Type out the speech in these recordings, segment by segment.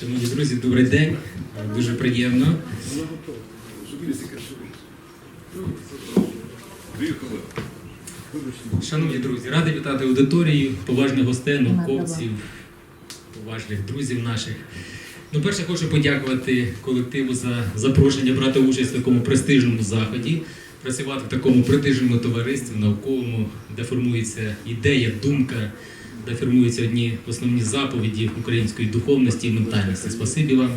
Шановні друзі, добрий день. Дуже приємно. Шановні друзі, радий вітати аудиторію, поважних гостей, науковців, поважних друзів наших. Ну, перше, хочу подякувати колективу за запрошення брати участь в такому престижному заході, працювати в такому престижному товаристві, науковому, де формується ідея, думка, де формуються одні основні заповіді української духовності і ментальності. Спасибі вам.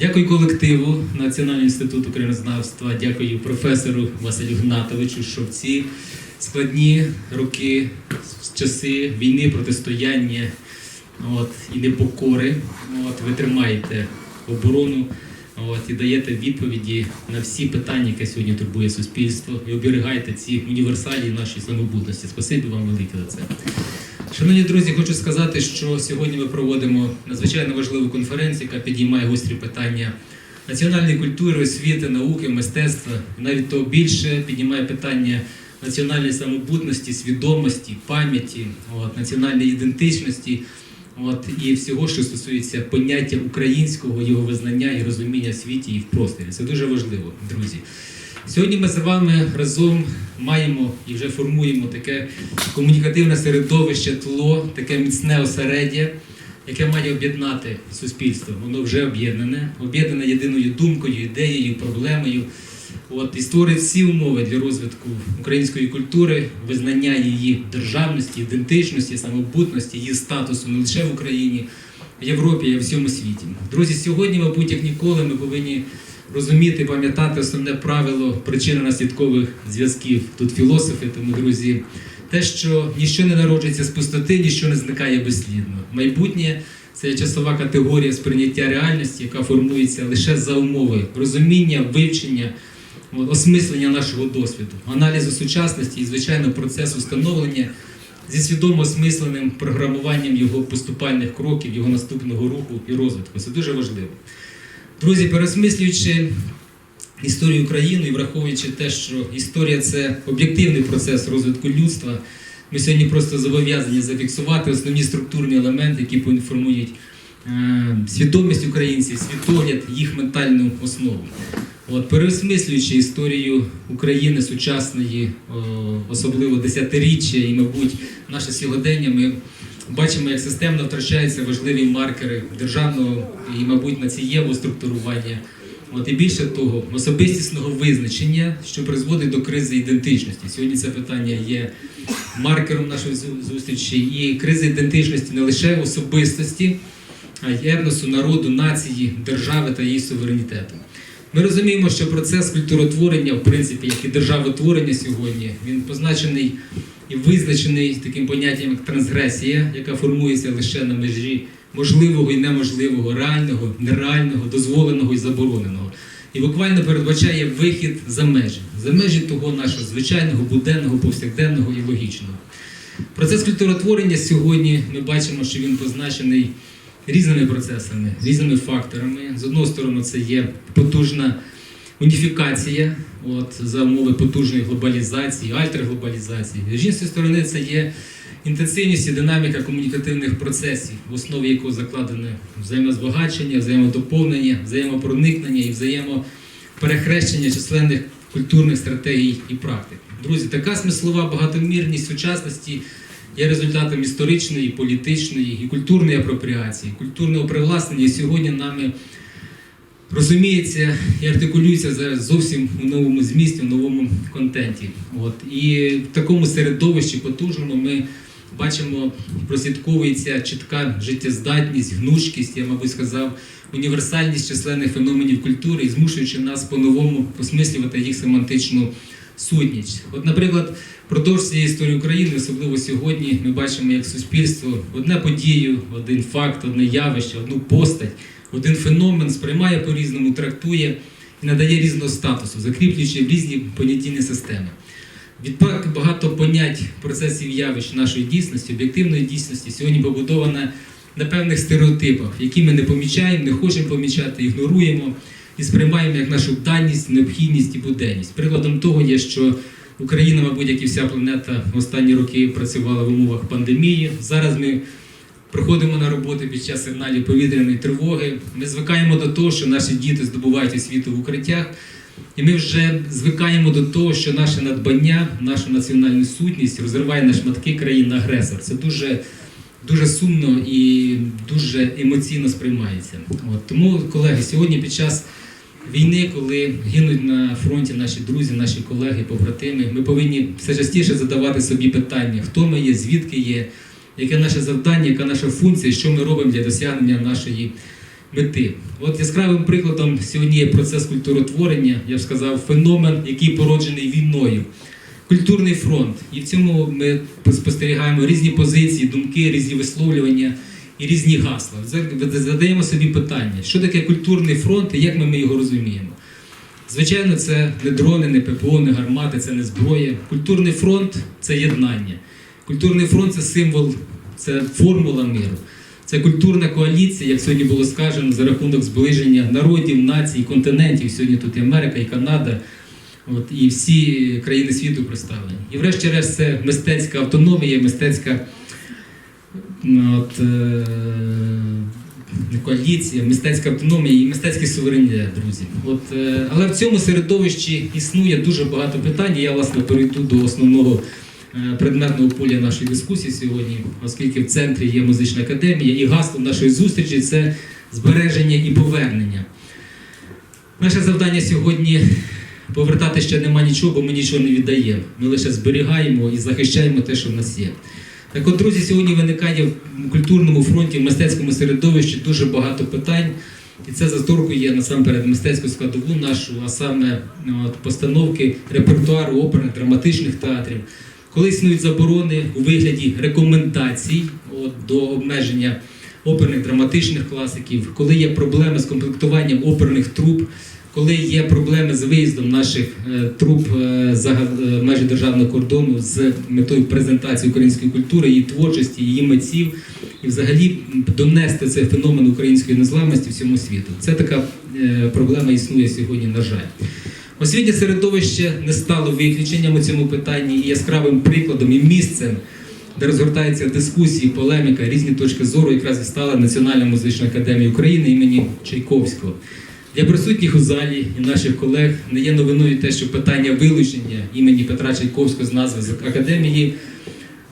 Дякую колективу Національного інституту країнознавства, дякую професору Василю Гнатовичу, що в ці складні роки, часи війни, протистояння от, і непокори, от, ви тримаєте оборону от, і даєте відповіді на всі питання, які сьогодні турбує суспільство, і оберігаєте ці універсалії нашої самобутності. Спасибі вам велике за це. Шановні друзі, хочу сказати, що сьогодні ми проводимо надзвичайно важливу конференцію, яка підіймає гострі питання національної культури, освіти, науки, мистецтва. Навіть того більше піднімає питання національної самобутності, свідомості, пам'яті, національної ідентичності. От, і всього, що стосується поняття українського, його визнання і розуміння в світі і в просторі. Це дуже важливо, друзі. Сьогодні ми з вами разом маємо і вже формуємо таке комунікативне середовище, тло, таке міцне осереддя, яке має об'єднати суспільство. Воно вже об'єднане, об'єднане єдиною думкою, ідеєю, проблемою. От, і створить всі умови для розвитку української культури, визнання її державності, ідентичності, самобутності, її статусу не лише в Україні, в Європі, а й в всьому світі. Друзі, сьогодні, мабуть, як ніколи, ми повинні розуміти, пам'ятати основне правило причинно-наслідкових зв'язків. Тут філософи, тому, друзі, те, що ніщо не народжується з пустоти, ніщо не зникає безслідно. Майбутнє це часова категорія сприйняття реальності, яка формується лише за умови розуміння, вивчення, осмислення нашого досвіду, аналізу сучасності і, звичайно, процесу становлення зі свідомо осмисленим програмуванням його поступальних кроків, його наступного руху і розвитку. Це дуже важливо. Друзі, пересмислюючи історію України і враховуючи те, що історія це об'єктивний процес розвитку людства, ми сьогодні просто зобов'язані зафіксувати основні структурні елементи, які поінформують е, свідомість українців, світогляд, їх ментальну основу. От, переосмислюючи історію України сучасної, особливо десятиріччя і, мабуть, наше сьогодення, ми бачимо, як системно втрачаються важливі маркери державного і, мабуть, націєвого структурування. От і більше того, особистісного визначення, що призводить до кризи ідентичності. Сьогодні це питання є маркером нашої зустрічі. І криза ідентичності не лише особистості, а й етносу, народу, нації, держави та її суверенітету. Ми розуміємо, що процес культуротворення, в принципі, як і державотворення сьогодні, він позначений і визначений таким поняттям, як трансгресія, яка формується лише на межі можливого і неможливого, реального, нереального, дозволеного і забороненого. І буквально передбачає вихід за межі, за межі того нашого звичайного, буденного, повсякденного і логічного. Процес культуротворення сьогодні ми бачимо, що він позначений різними процесами, різними факторами. З одного сторони, це є потужна уніфікація от, за умови потужної глобалізації, альтерглобалізації. З іншої сторони, це є інтенсивність і динаміка комунікативних процесів, в основі якого закладене взаємозбагачення, взаємодоповнення, взаємопроникнення і взаємоперехрещення численних культурних стратегій і практик. Друзі, така смислова багатомірність сучасності є результатом історичної, політичної і культурної апропріації, культурного привласнення. Сьогодні нами розуміється і артикулюється зараз зовсім у новому змісті, у новому контенті. От. І в такому середовищі потужному ми бачимо, прослідковується чітка життєздатність, гнучкість, я, мабуть, сказав, універсальність численних феноменів культури і змушуючи нас по-новому осмислювати їх семантичну сутність. От, наприклад, впродовж цієї історії України, особливо сьогодні, ми бачимо, як суспільство одне подію, один факт, одне явище, одну постать, один феномен сприймає по-різному, трактує і надає різного статусу, закріплюючи різні понятійні системи. Відтак багато понять процесів явищ нашої дійсності, об'єктивної дійсності сьогодні побудована на певних стереотипах, які ми не помічаємо, не хочемо помічати, ігноруємо і сприймаємо як нашу даність, необхідність і буденність. Прикладом того є, що Україна, мабуть, як і вся планета в останні роки працювала в умовах пандемії. Зараз ми приходимо на роботу під час сигналів повітряної тривоги. Ми звикаємо до того, що наші діти здобувають освіту в укриттях. І ми вже звикаємо до того, що наше надбання, наша національна сутність розриває на шматки країн-агресор. Це дуже, дуже сумно і дуже емоційно сприймається. От. Тому, колеги, сьогодні під час війни, коли гинуть на фронті наші друзі, наші колеги, побратими, ми повинні все частіше задавати собі питання, хто ми є, звідки є, яке наше завдання, яка наша функція, що ми робимо для досягнення нашої мети. От яскравим прикладом сьогодні є процес культуротворення, я б сказав, феномен, який породжений війною. Культурний фронт. І в цьому ми спостерігаємо різні позиції, думки, різні висловлювання і різні гасла. Задаємо собі питання, що таке культурний фронт і як ми, його розуміємо. Звичайно, це не дрони, не ППО, не гармати, це не зброя. Культурний фронт це єднання. Культурний фронт це символ, це формула миру. Це культурна коаліція, як сьогодні було сказано, за рахунок зближення народів, націй, континентів. Сьогодні тут і Америка, і Канада, от, і всі країни світу представлені. І врешті-решт це мистецька автономія, мистецька от, е, коаліція, мистецька автономія і мистецький суверенітет, друзі. От, е, але в цьому середовищі існує дуже багато питань. Я власне перейду до основного е, предметного поля нашої дискусії сьогодні, оскільки в центрі є музична академія, і гаслом нашої зустрічі це збереження і повернення. Наше завдання сьогодні повертати ще нема нічого, бо ми нічого не віддаємо. Ми лише зберігаємо і захищаємо те, що в нас є. Так от, друзі, сьогодні виникає в культурному фронті, в мистецькому середовищі дуже багато питань. І це засторкує насамперед мистецьку складову нашу, а саме от, постановки репертуару оперних драматичних театрів. Коли існують заборони у вигляді рекомендацій от, до обмеження оперних драматичних класиків, коли є проблеми з комплектуванням оперних труп, коли є проблеми з виїздом наших е, труп е, за е, межі державного кордону з метою презентації української культури, її творчості, її митців, і взагалі донести цей феномен української незламності всьому світу. Це така проблема існує сьогодні, на жаль. Освітнє середовище не стало виключенням у цьому питанні і яскравим прикладом і місцем, де розгортаються дискусії, полеміка, різні точки зору, якраз і стала Національна музична академія України імені Чайковського. Для присутніх у залі і наших колег не є новиною те, що питання вилучення імені Петра Чайковського з назви з академії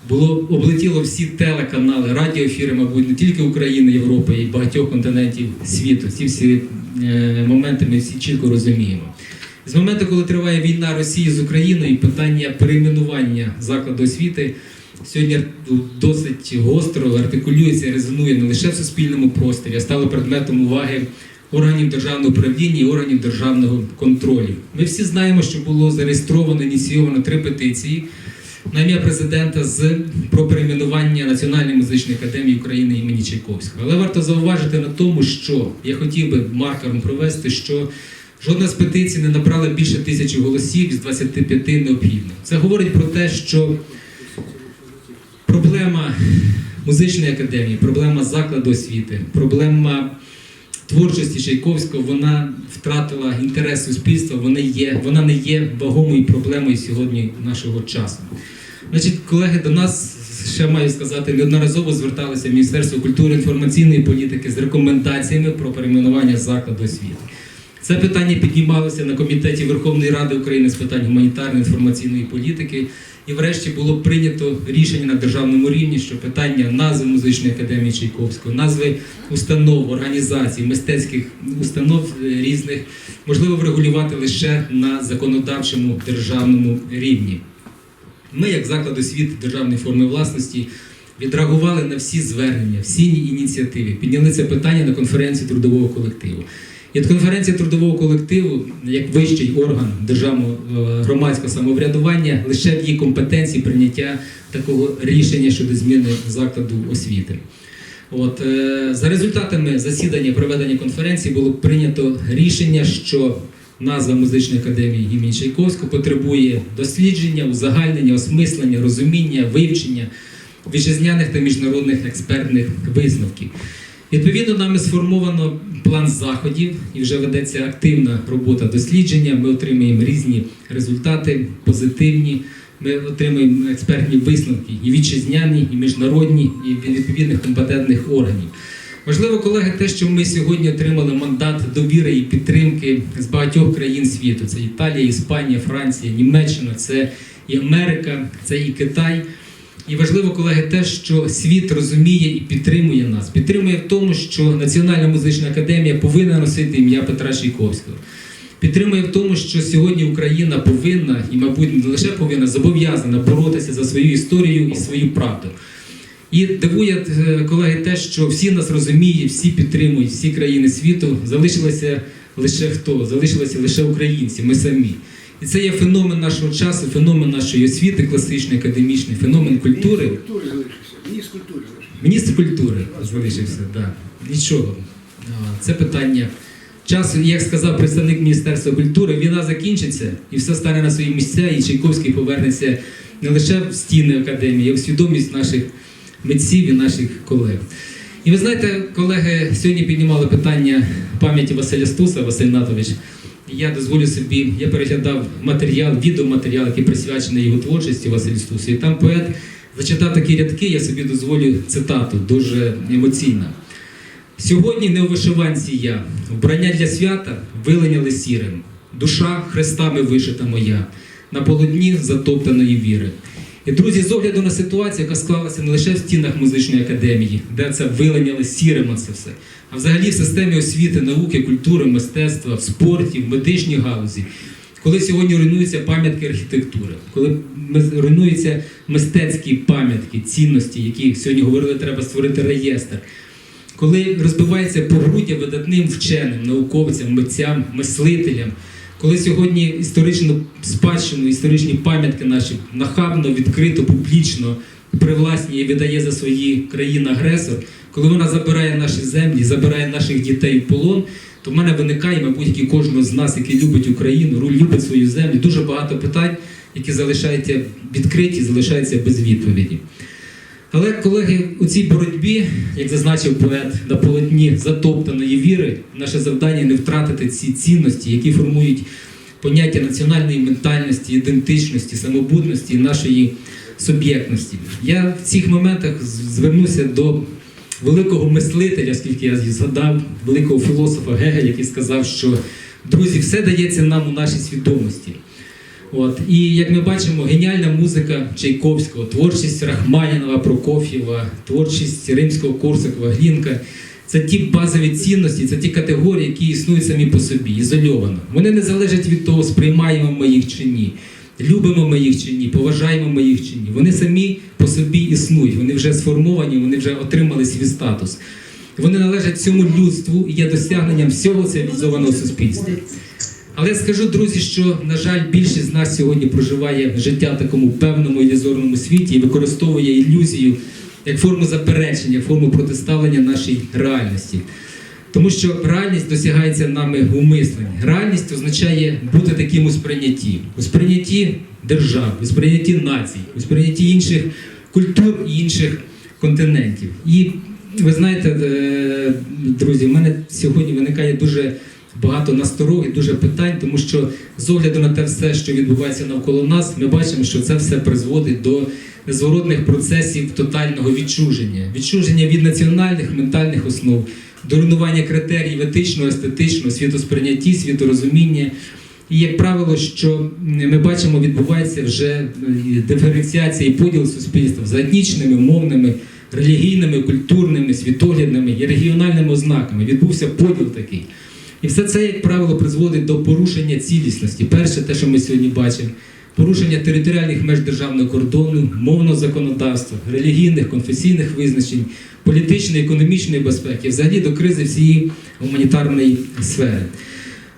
було облетіло всі телеканали, радіоефіри, мабуть, не тільки України, Європи і багатьох континентів світу. Ці всі е, моменти ми всі чітко розуміємо. З моменту, коли триває війна Росії з Україною, питання перейменування закладу освіти сьогодні досить гостро артикулюється і резонує не лише в суспільному просторі, а стало предметом уваги органів державного управління і органів державного контролю. Ми всі знаємо, що було зареєстровано, ініційовано три петиції на ім'я президента з про перейменування Національної музичної академії України імені Чайковського. Але варто зауважити на тому, що я хотів би маркером провести, що жодна з петицій не набрала більше тисячі голосів з 25 необхідних. Це говорить про те, що проблема музичної академії, проблема закладу освіти, проблема творчості Чайковського, вона втратила інтерес суспільства, вона, є, вона не є вагомою проблемою сьогодні нашого часу. Значить, колеги, до нас ще маю сказати, неодноразово зверталися Міністерство культури інформаційної політики з рекомендаціями про перейменування закладу освіти. Це питання піднімалося на комітеті Верховної Ради України з питань гуманітарної інформаційної політики. І врешті було прийнято рішення на державному рівні, що питання назви музичної академії Чайковського, назви установ, організацій, мистецьких установ е, різних можливо врегулювати лише на законодавчому державному рівні. Ми, як заклад освіти державної форми власності, відреагували на всі звернення, всі ініціативи, підняли це питання на конференції трудового колективу. І от конференція трудового колективу, як вищий орган державного е, громадського самоврядування, лише в її компетенції прийняття такого рішення щодо зміни закладу освіти. От, е, за результатами засідання проведення конференції було прийнято рішення, що назва музичної академії імені Чайковського потребує дослідження, узагальнення, осмислення, розуміння, вивчення вітчизняних та міжнародних експертних висновків. Відповідно, нами сформовано план заходів і вже ведеться активна робота дослідження. Ми отримуємо різні результати, позитивні. ми отримуємо експертні висновки і вітчизняні, і міжнародні, і відповідних компетентних органів. Важливо, колеги, те, що ми сьогодні отримали мандат довіри і підтримки з багатьох країн світу. Це Італія, Іспанія, Франція, Німеччина, це і Америка, це і Китай. І важливо, колеги, те, що світ розуміє і підтримує нас. Підтримує в тому, що Національна музична академія повинна носити ім'я Петра Чайковського. Підтримує в тому, що сьогодні Україна повинна і, мабуть, не лише повинна зобов'язана боротися за свою історію і свою правду. І дивує, е, колеги, те, що всі нас розуміють, всі підтримують, всі країни світу. Залишилося лише хто? Залишилися лише українці, ми самі. І це є феномен нашого часу, феномен нашої освіти, класичної, академічної, феномен культури. Міністр культури залишився. Міністр культури залишився. Міністр культури залишився, так. Нічого. Це питання часу. Як сказав представник Міністерства культури, війна закінчиться і все стане на свої місця, і Чайковський повернеться не лише в стіни академії, а в свідомість наших митців і наших колег. І ви знаєте, колеги сьогодні піднімали питання пам'яті Василя Стуса, Василь Натович. Я дозволю собі, я переглядав матеріал, відеоматеріал, який присвячений його творчості Василь Стусу. І там поет зачитав такі рядки, я собі дозволю цитату, дуже емоційна. Сьогодні не у вишиванці я, вбрання для свята вилиняли сірим, душа хрестами вишита моя, на полудні затоптаної віри. І друзі, з огляду на ситуацію, яка склалася не лише в стінах музичної академії, де це вилиняли сірим це все, а взагалі в системі освіти, науки, культури, мистецтва, в спорті, в медичній галузі, коли сьогодні руйнуються пам'ятки архітектури, коли руйнуються мистецькі пам'ятки, цінності, які сьогодні говорили, треба створити реєстр. Коли розбивається погруддя видатним вченим, науковцям, митцям, мислителям, коли сьогодні історичну спадщину, історичні пам'ятки наші нахабно, відкрито, публічно привласнює і видає за свої країн-агресор, коли вона забирає наші землі, забирає наших дітей в полон, то в мене виникає, мабуть, як і кожного з нас, який любить Україну, любить свою землю, дуже багато питань, які залишаються відкриті, залишаються без відповіді. Але, колеги, у цій боротьбі, як зазначив поет на полотні затоптаної віри, наше завдання не втратити ці цінності, які формують поняття національної ментальності, ідентичності, самобутності нашої суб'єктності. Я в цих моментах звернуся до великого мислителя, оскільки я згадав великого філософа Гегеля, який сказав, що друзі, все дається нам у нашій свідомості. От. І як ми бачимо, геніальна музика Чайковського, творчість Рахманінова, Прокоф'єва, творчість римського Корсакова, Глінка це ті базові цінності, це ті категорії, які існують самі по собі, ізольовано. Вони не залежать від того, сприймаємо ми їх чи ні, любимо ми їх чи ні, поважаємо ми їх чи ні. Вони самі по собі існують, вони вже сформовані, вони вже отримали свій статус. Вони належать цьому людству і є досягненням всього цивілізованого суспільства. Але скажу, друзі, що, на жаль, більшість з нас сьогодні проживає життя в такому певному ілюзорному світі і використовує ілюзію як форму заперечення, форму протиставлення нашій реальності. Тому що реальність досягається нами у мисленні. Реальність означає бути таким у сприйнятті, у сприйнятті держав, у сприйнятті націй, у сприйнятті інших культур і інших континентів. І ви знаєте, е, друзі, в мене сьогодні виникає дуже багато насторог і дуже питань, тому що з огляду на те все, що відбувається навколо нас, ми бачимо, що це все призводить до незворотних процесів тотального відчуження, відчуження від національних ментальних основ, до руйнування критеріїв етичного, естетичного, світосприйнятті, світорозуміння. І як правило, що ми бачимо, відбувається вже е, диференціація і поділ суспільства за етнічними, мовними, релігійними, культурними, світоглядними і регіональними ознаками. Відбувся поділ такий. І все це, як правило, призводить до порушення цілісності. Перше, те, що ми сьогодні бачимо, порушення територіальних меж державного кордону, мовного законодавства, релігійних, конфесійних визначень, політичної, економічної безпеки, взагалі до кризи всієї гуманітарної сфери.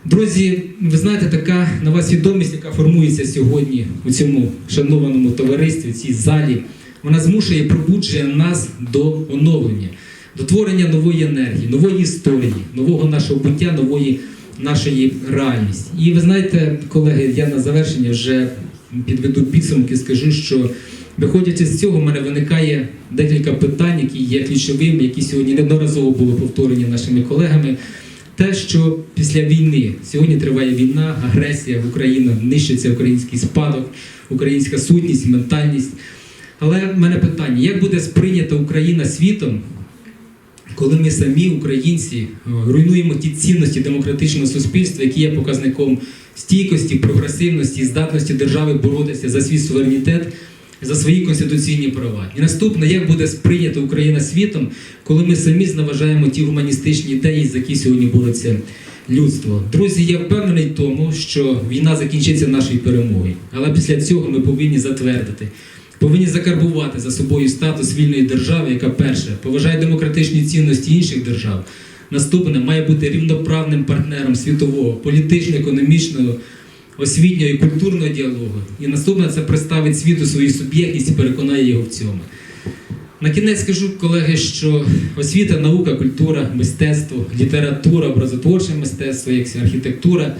Друзі, ви знаєте, така нова свідомість, яка формується сьогодні у цьому шанованому товаристві, в цій залі, вона змушує пробуджує нас до оновлення, до творення нової енергії, нової історії, нового нашого буття, нової нашої реальності. І ви знаєте, колеги, я на завершення вже підведу підсумки, скажу, що виходячи з цього, в мене виникає декілька питань, які є ключовими, які сьогодні неодноразово були повторені нашими колегами. Те, що після війни сьогодні триває війна, агресія в Україну, нищиться український спадок, українська сутність, ментальність. Але в мене питання: як буде сприйнята Україна світом, коли ми самі, українці, руйнуємо ті цінності демократичного суспільства, які є показником стійкості, прогресивності здатності держави боротися за свій суверенітет, за свої конституційні права. І наступне, як буде сприйнята Україна світом, коли ми самі зневажаємо ті гуманістичні ідеї, за які сьогодні бореться людство. Друзі, я впевнений в тому, що війна закінчиться нашою перемогою. Але після цього ми повинні затвердити, повинні закарбувати за собою статус вільної держави, яка перше поважає демократичні цінності інших держав. Наступне має бути рівноправним партнером світового, політично-економічного, освітнього і культурного діалогу. І наступне це представить світу свою суб'єктність і переконає його в цьому. На кінець скажу, колеги, що освіта, наука, культура, мистецтво, література, образотворче мистецтво, як архітектура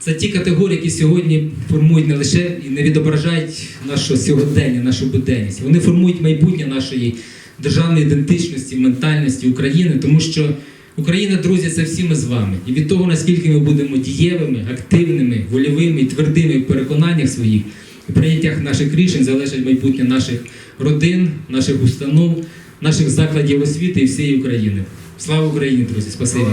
це ті категорії, які сьогодні формують не лише і не відображають наше сьогодення, нашу буденність. Вони формують майбутнє нашої державної ідентичності, ментальності України, тому що Україна, друзі, це всі ми з вами. І від того, наскільки ми будемо дієвими, активними, вольовими твердими в переконаннях своїх і прийняттях наших рішень залежить майбутнє наших родин, наших установ, наших закладів освіти і всієї України. Слава Україні, друзі! Спасибі!